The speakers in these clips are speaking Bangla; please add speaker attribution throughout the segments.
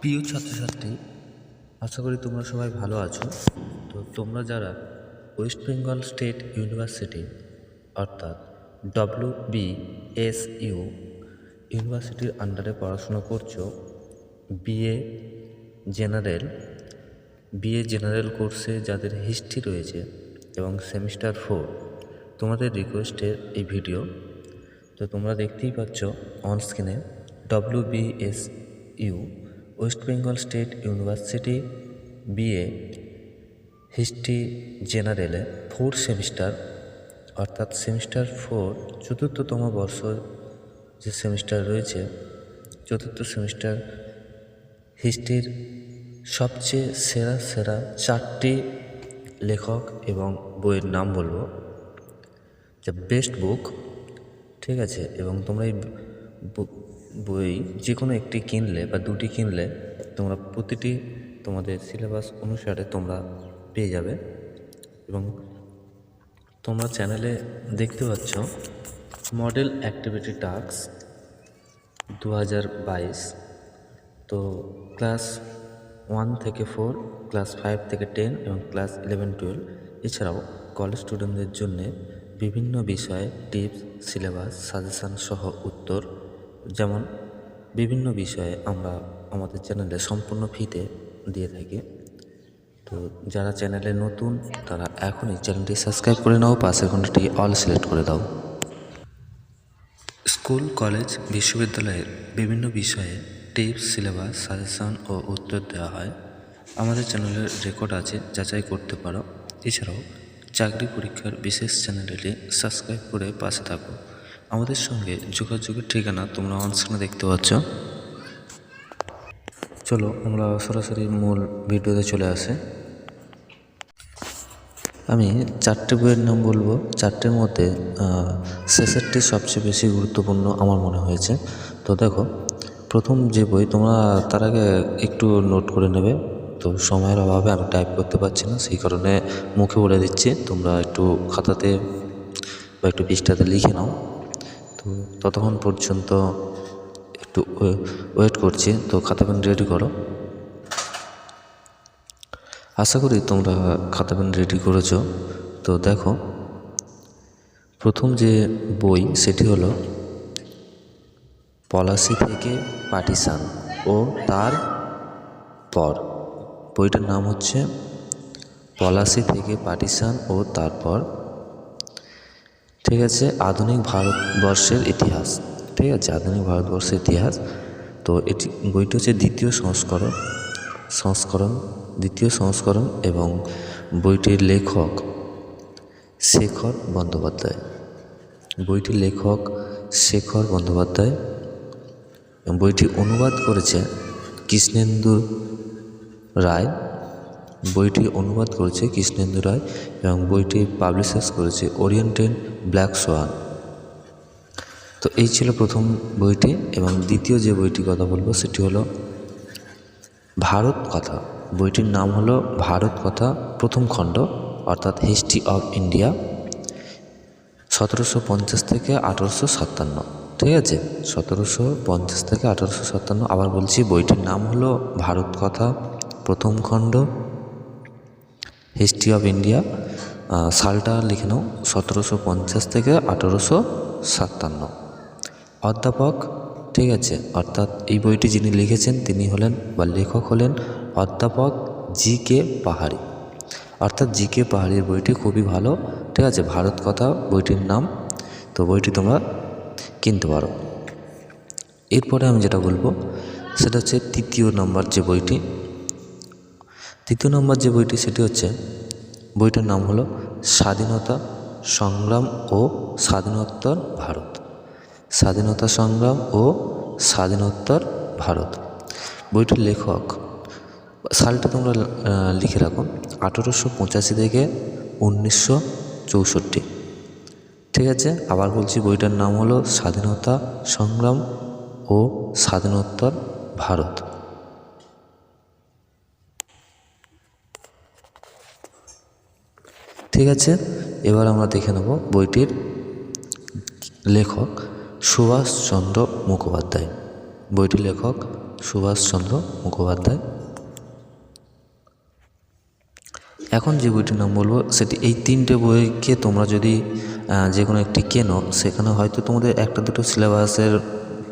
Speaker 1: প্রিয় ছাত্রছাত্রী, আশা করি তোমরা সবাই ভালো আছো। তো তোমরা যারা ওয়েস্ট বেঙ্গল স্টেট ইউনিভার্সিটি অর্থাৎ ডব্লিউ বি এস ইউ ইউনিভার্সিটির আন্ডারে পড়াশোনা করছ বিএ জেনারেল বিএ জেনারেল কোর্সে যাদের হিস্ট্রি রয়েছে এবং সেমিস্টার ফোর তোমাদের রিকোয়েস্টের এই ভিডিও তো তোমরা দেখতেই পাচ্ছ অন স্ক্রিনে W B S U West Bengal State University BA history জেনারেলে four semester অর্থাৎ সেমিস্টার ফোর চতুর্থতম বর্ষ যে সেমিস্টার রয়েছে, চতুর্থ সেমিস্টার হিস্ট্রির সবচেয়ে সেরা সেরা চারটি লেখক এবং বইয়ের নাম বলব। যে বেস্ট বুক ঠিক আছে? এবং তোমরা এই বই যে কোনো একটি কিনলে বা দুটি কিনলে তোমরা প্রতিটি তোমাদের সিলেবাস অনুসারে তোমরা পেয়ে যাবে এবং তোমরা চ্যানেলে দেখতে পাচ্ছ মডেল অ্যাক্টিভিটি টাস্ক দু হাজার বাইশ। তো ক্লাস ওয়ান থেকে ফোর, ক্লাস ফাইভ থেকে টেন এবং ক্লাস ইলেভেন টুয়েলভ। এছাড়াও কলেজ স্টুডেন্টদের জন্য বিভিন্ন বিষয়ে টিপস, সিলেবাস, সাজেশান সহ উত্তর যেমন বিভিন্ন বিষয়ে আমরা আমাদের চ্যানেলে সম্পূর্ণ ফিতে দিয়ে থাকি। তো যারা চ্যানেলে নতুন, তারা এখনই চ্যানেলটি সাবস্ক্রাইব করে নাও পাশের ঘন্টাটি অল সিলেক্ট করে দাও। স্কুল, কলেজ, বিশ্ববিদ্যালয়ের বিভিন্ন বিষয়ে টিপস, সিলেবাস, সাজেশন ও উত্তর দেওয়া হয়। আমাদের চ্যানেলের রেকর্ড আছে, যাচাই করতে পারো। এছাড়াও চাকরি পরীক্ষার বিশেষ চ্যানেলটি সাবস্ক্রাইব করে পাশে থাকো। আমাদের সঙ্গে যোগাযোগের ঠিকানা তোমরা অনস্ক্রিনে দেখতে পাচ্ছ। চলো, আমরা সরাসরি মূল ভিডিওতে চলে আসে। আমি চারটে বইয়ের নাম বলব। চারটের মধ্যে শেষেরটি সবচেয়ে বেশি গুরুত্বপূর্ণ আমার মনে হয়েছে। তো দেখো, প্রথম যে বই তোমরা তার আগে একটু নোট করে নেবে। তো সময়ের অভাবে আমি টাইপ করতে পারছি না, সেই কারণে মুখে বলে দিচ্ছি। তোমরা একটু খাতাতে বা একটু পৃষ্ঠাতে লিখে নাও। ততক্ষণ পর্যন্ত একটু ওয়েট করছি। তো খাতা পেন রেডি করো। আশা করি তোমরা খাতা পেন রেডি করেছ। তো দেখো, প্রথম যে বই সেটি হলো পলাশি থেকে পার্টিশান ও তার পর। বইটার নাম হচ্ছে পলাশি থেকে পার্টিশান ও তারপর ঠিক আছে, আধুনিক ভারতবর্ষের ইতিহাস। ঠিক আছে, আধুনিক ভারতবর্ষের ইতিহাস। তো এটি, বইটি হচ্ছে দ্বিতীয় সংস্করণ সংস্করণ, দ্বিতীয় সংস্করণ এবং বইটির লেখক শেখর বন্দ্যোপাধ্যায়। বইটির লেখক শেখর বন্দ্যোপাধ্যায়। বইটি অনুবাদ করেছে কৃষ্ণেন্দু রায়। বইটি অনুবাদ করেছে কৃষ্ণেন্দু রায়। এবং বইটি পাবলিশার্স করেছে ওরিয়েন্টেড ব্ল্যাক সোয়ান তো এই ছিল প্রথম বইটি এবং দ্বিতীয় যে বইটি কথা বলব সেটি হলো ভারত কথা। বইটির নাম হলো ভারত কথা প্রথম খণ্ড অর্থাৎ হিস্ট্রি অফ ইন্ডিয়া সতেরোশো পঞ্চাশ থেকে আঠারোশো সাতান্ন। ঠিক আছে? সতেরোশো পঞ্চাশ থেকে আঠারোশো সাতান্ন। আবার বলছি বইটির নাম হলো ভারত কথা প্রথম খণ্ড হিস্ট্রি অফ ইন্ডিয়া সালটা লিখে নাও, সতেরোশো পঞ্চাশ থেকে আঠারোশো সাতান্ন। অধ্যাপক, ঠিক আছে, অর্থাৎ এই বইটি যিনি লিখেছেন তিনি হলেন বা লেখক হলেন অধ্যাপক জি কে পাহাড়ি। অর্থাৎ জি কে পাহাড়ির বইটি খুবই ভালো, ঠিক আছে, ভারত কথা বইটির নাম, তো বইটি তোমরা কিনতে পারো। এরপরে আমি যেটা বলব, সেটা হচ্ছে তৃতীয় নম্বর যে বইটি তৃতীয় নম্বর যে বইটি, সেটি হচ্ছে, বইটার নাম হলো স্বাধীনতা সংগ্রাম ও স্বাধীনোত্তর ভারত। স্বাধীনতা সংগ্রাম ও স্বাধীনোত্তর ভারত। বইটির লেখক, সালটা তোমরা লিখে রাখো, আঠেরোশো পঁচাশি থেকে উনিশশো চৌষট্টি। ঠিক আছে? আবার বলছি, বইটার নাম হলো স্বাধীনতা সংগ্রাম ও স্বাধীনোত্তর ভারত। ঠিক আছে? এবার আমরা দেখে নেব বইটির লেখক সুভাষচন্দ্র মুখোপাধ্যায়। বইটির লেখক সুভাষচন্দ্র মুখোপাধ্যায়। এখন যে বইটির নাম বলব, সেটি এই তিনটে বইকে তোমরা যদি যে কোনো একটি কেনো, সেখানে হয়তো তোমাদের একটা দুটো সিলেবাসের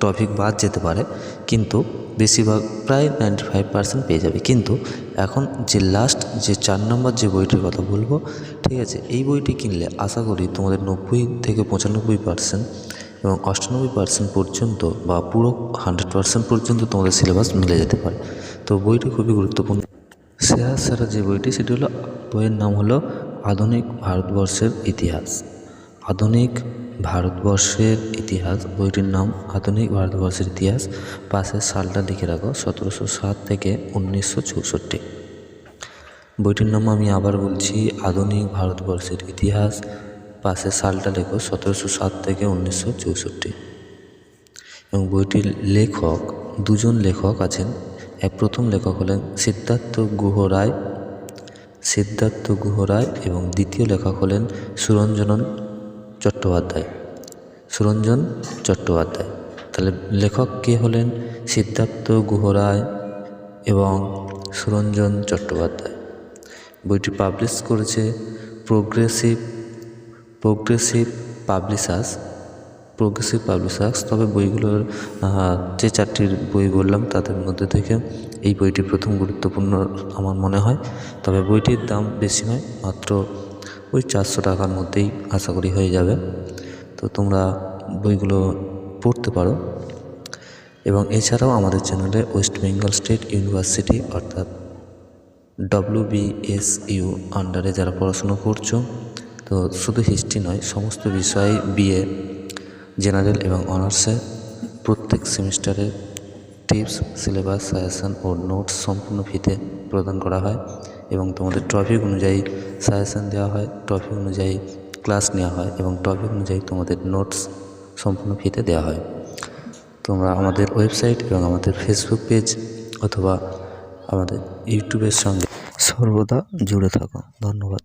Speaker 1: টপিক বাদ যেতে পারে, কিন্তু বেশিরভাগ প্রায় নাইনটি ফাইভ পার্সেন্ট পেয়ে যাবে। কিন্তু এখন যে লাস্ট যে চার নম্বর যে বইটির কথা বলব, ঠিক আছে, এই বইটি কিনলে আশা করি তোমাদের নব্বই থেকে পঁচানব্বই পার্সেন্ট এবং অষ্টানব্বই পার্সেন্ট পর্যন্ত বা পুরো হান্ড্রেড পার্সেন্ট পর্যন্ত তোমাদের সিলেবাস মিলে যেতে পারে। তো বইটি খুবই গুরুত্বপূর্ণ। সেরা সেরা যে বইটি, সেটি হলো, বইয়ের নাম হলো, আধুনিক ভারতবর্ষের ইতিহাস। আধুনিক ভারতবর্ষের ইতিহাস, বইটির নাম আধুনিক ভারতবর্ষের ইতিহাস, পাশের সালটা লিখে রাখো, সতেরোশো সাত থেকে উনিশশো চৌষট্টি। বইটির নাম আমি আবার বলছি, আধুনিক ভারতবর্ষের ইতিহাস, পাশের সালটা লেখো, সতেরোশো সাত থেকে উনিশশো চৌষট্টি। এবং বইটির লেখক, দুজন লেখক আছেন। এক প্রথম লেখক হলেন সিদ্ধার্থ গুহ রায়। সিদ্ধার্থ গুহ রায় এবং দ্বিতীয় লেখক হলেন সুরঞ্জনন চট্টোপাধ্যায়, সুরঞ্জন চট্টোপাধ্যায়। তাহলে লেখক কে হলেন? সিদ্ধার্থ গুহরায় এবং সুরঞ্জন চট্টোপাধ্যায়। বইটি পাবলিশ করেছে progressive progressive publishers progressive publishers তবে বইগুলোর যে চারটির বই বললাম তাদের মধ্যে থেকে এই বইটি প্রথম গুরুত্বপূর্ণ আমার মনে হয়। তবে বইটির দাম বেশি নয়, মাত্র ওই চারশো টাকার মধ্যেই আশা করি হয়ে যাবে। তো তোমরা বইগুলো পড়তে পারো। এবং এছাড়াও আমাদের চ্যানেলে ওয়েস্ট বেঙ্গল স্টেট ইউনিভার্সিটি অর্থাৎ ডব্লিউবিএসইউ আন্ডারে যারা পড়াশুনো করছ, তো শুধু হিস্ট্রি নয়, সমস্ত বিষয়ে বিএ, জেনারেল এবং অনার্সে প্রত্যেক সেমিস্টারে টিপস, সিলেবাস, সাজেশন ও নোটস সম্পূর্ণ ফিতে প্রদান করা হয়। এবং তোমাদের টপিক অনুযায়ী সাজেশান দেওয়া হয় টপিক অনুযায়ী ক্লাস নেওয়া হয় এবং টপিক অনুযায়ী তোমাদের নোটস সম্পূর্ণ ফিতে দেওয়া হয়। তোমরা আমাদের ওয়েবসাইট এবং আমাদের ফেসবুক পেজ অথবা আমাদের ইউটিউবের সঙ্গে সর্বদা জুড়ে থাকো। ধন্যবাদ।